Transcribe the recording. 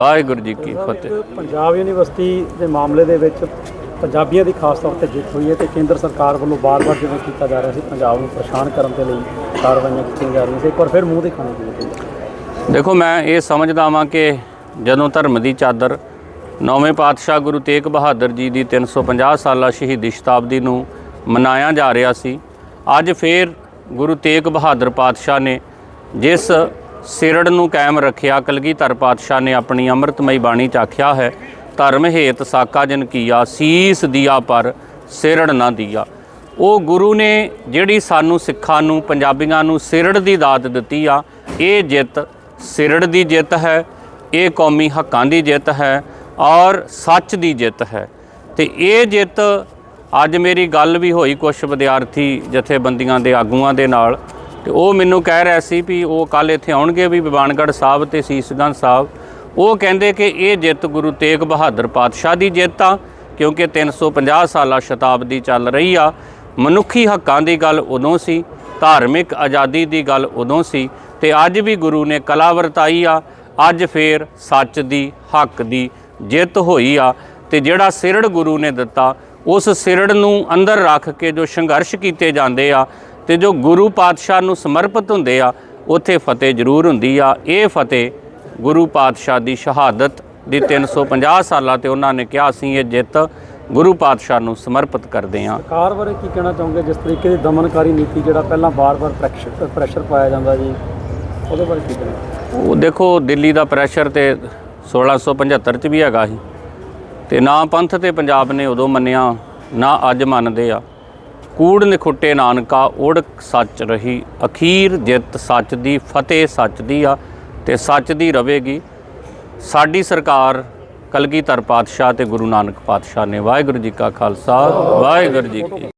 ਵਾਹਿਗੁਰੂ ਜੀ ਕੀ ਫਤਿਹ। Punjab university ਦੇ ਮਾਮਲੇ ਦੇ ਵਿੱਚ ਪੰਜਾਬੀਆਂ ਦੀ ਖਾਸ ਤੌਰ ਤੇ ਜਿੱਤ ਹੋਈ ਹੈ ਤੇ ਕੇਂਦਰ ਸਰਕਾਰ ਵੱਲੋਂ ਬਾਰ-ਬਾਰ ਜਿਵੇਂ ਕੀਤਾ ਜਾ ਰਿਹਾ ਸੀ ਪੰਜਾਬ ਨੂੰ ਪਰੇਸ਼ਾਨ ਕਰਨ ਦੇ ਲਈ ਕਾਰਵਾਈਆਂ ਕੀਤੀਆਂ ਜਾ ਰਹੀਆਂ ਸੀ। ਇੱਕ ਵਾਰ ਫਿਰ ਮੂੰਹ ਦਿਖਾਣੇ ਦੀ ਦੇਖੋ ਮੈਂ ਇਹ ਸਮਝਦਾ ਵਾਂ ਕਿ ਜਦੋਂ ਧਰਮ ਦੀ ਚਾਦਰ ਨੌਵੇਂ ਪਾਤਸ਼ਾਹ ਗੁਰੂ ਤੇਗ ਬਹਾਦਰ ਜੀ ਦੀ 350 ਸਾਲਾ ਸ਼ਹੀਦੀ ਸ਼ਤਾਬਦੀ ਨੂੰ ਮਨਾਇਆ ਜਾ ਰਿਹਾ ਸੀ ਅੱਜ ਫੇਰ ਗੁਰੂ ਤੇਗ ਬਹਾਦਰ ਪਾਤਸ਼ਾਹ ਨੇ ਜਿਸ ਸਿਰੜ ਨੂੰ ਕਾਇਮ ਰੱਖਿਆ, ਕਲਗੀਧਰ ਪਾਤਸ਼ਾਹ ਨੇ ਆਪਣੀ ਅੰਮ੍ਰਿਤਮਈ ਬਾਣੀ 'ਚ ਆਖਿਆ ਹੈ, ਧਰਮ ਹੇਤ ਸਾਕਾ ਜਨ ਕੀਆ, ਸੀਸ ਦਿਆ ਪਰ ਸਿਰੜ ਨਾ ਦਿਆ। ਉਹ ਗੁਰੂ ਨੇ ਜਿਹੜੀ ਸਾਨੂੰ ਸਿੱਖਾਂ ਨੂੰ, ਪੰਜਾਬੀਆਂ ਨੂੰ ਸਿਰੜ ਦੀ ਦਾਤ ਦਿੱਤੀ ਆ, ਇਹ ਜਿੱਤ ਸਿਰੜ ਦੀ ਜਿੱਤ ਹੈ, ਇਹ ਕੌਮੀ ਹੱਕਾਂ ਦੀ ਜਿੱਤ ਹੈ ਔਰ ਸੱਚ ਦੀ ਜਿੱਤ ਹੈ। ਤੇ ਇਹ ਜਿੱਤ ਅੱਜ ਮੇਰੀ ਗੱਲ ਵੀ ਹੋਈ ਕੁਝ ਵਿਦਿਆਰਥੀ ਜਥੇਬੰਦੀਆਂ ਦੇ ਆਗੂਆਂ ਦੇ ਨਾਲ। ਤੇ ਉਹ ਮੈਨੂੰ ਕਹਿ ਰਿਹਾ ਸੀ ਵੀ ਉਹ ਕੱਲ ਇੱਥੇ ਆਉਣਗੇ ਵੀ ਬਿਬਾਨਗੜ੍ਹ ਸਾਹਿਬ ਤੇ ਸੀਸਗੰਜ ਸਾਹਿਬ। ਉਹ ਕਹਿੰਦੇ ਕਿ ਇਹ ਜਿੱਤ ਗੁਰੂ ਤੇਗ ਬਹਾਦਰ ਪਾਤਸ਼ਾਹ ਦੀ ਜਿੱਤ ਆ, ਕਿਉਂਕਿ 350 ਸਾਲਾ ਸ਼ਤਾਬਦੀ ਚੱਲ ਰਹੀ ਆ। ਮਨੁੱਖੀ ਹੱਕਾਂ ਦੀ ਗੱਲ ਉਦੋਂ ਸੀ, ਧਾਰਮਿਕ ਆਜ਼ਾਦੀ ਦੀ ਗੱਲ ਉਦੋਂ ਸੀ ਤੇ ਅੱਜ ਵੀ ਗੁਰੂ ਨੇ ਕਲਾ ਵਰਤਾਈ ਆ। ਅੱਜ ਫੇਰ ਸੱਚ ਦੀ, ਹੱਕ ਦੀ ਜਿੱਤ ਹੋਈ ਆ ਤੇ ਜਿਹੜਾ ਸਿਰੜ ਗੁਰੂ ਨੇ ਦਿੱਤਾ, ਉਸ ਸਿਰੜ ਨੂੰ ਅੰਦਰ ਰੱਖ ਕੇ ਜੋ ਸੰਘਰਸ਼ ਕੀਤੇ ਜਾਂਦੇ ਆ ਤੇ ਜੋ ਗੁਰੂ ਪਾਤਸ਼ਾਹ ਨੂੰ ਸਮਰਪਿਤ ਹੁੰਦੇ ਆ ਉੱਥੇ ਫਤਿਹ ਜ਼ਰੂਰ ਹੁੰਦੀ ਆ। ਇਹ ਫਤਿਹ ਗੁਰੂ ਪਾਤਸ਼ਾਹ ਦੀ ਸ਼ਹਾਦਤ ਦੀ 350 ਸਾਲਾਂ ਤੇ ਉਹਨਾਂ ਨੇ ਕਿਹਾ ਅਸੀਂ ਇਹ ਜਿੱਤ ਗੁਰੂ ਪਾਤਸ਼ਾਹ ਨੂੰ ਸਮਰਪਿਤ ਕਰਦੇ ਹਾਂ ਸਰਕਾਰ ਬਾਰੇ ਕੀ ਕਹਿਣਾ ਚਾਹੋਗੇ? ਜਿਸ ਤਰੀਕੇ ਦੀ ਦਮਨਕਾਰੀ ਨੀਤੀ ਜਿਹੜਾ ਪਹਿਲਾਂ ਬਾਰ-ਬਾਰ ਪ੍ਰੈਸ਼ਰ ਪ੍ਰੈਸ਼ਰ ਪਾਇਆ ਜਾਂਦਾ ਜੀ ਉਹਦੇ ਬਾਰੇ ਕੀ ਕਹਿਣਾ? ਉਹ ਦੇਖੋ ਦਿੱਲੀ ਦਾ ਪ੍ਰੈਸ਼ਰ ਤੇ 1675 ਚ ਵੀ ਹੈਗਾ ਸੀ। ਤੇ ਨਾ ਪੰਥ ਤੇ ਪੰਜਾਬ ਨੇ ਉਦੋਂ ਮੰਨਿਆ ਨਾ ਅੱਜ ਮੰਨਦੇ ਆ। ਕੂੜ ਨਿਖੁੱਟੇ ਨਾਨਕਾ ਓੜਕ ਸੱਚ ਰਹੀ, ਅਖੀਰ ਜਿੱਤ ਸੱਚ ਦੀ ਫਤਿਹ ਸੱਚ ਦੀ ਆ, ਤੇ ਸੱਚ ਦੀ ਰਵੇਗੀ। ਸਾਡੀ ਸਰਕਾਰ ਕਲਗੀਧਰ ਪਾਤਸ਼ਾਹ ਤੇ ਗੁਰੂ ਨਾਨਕ ਪਾਤਸ਼ਾਹ ਨੇ। ਵਾਹਿਗੁਰੂ ਜੀ ਕਾ ਖਾਲਸਾ, ਵਾਹਿਗੁਰੂ ਜੀ ਕੀ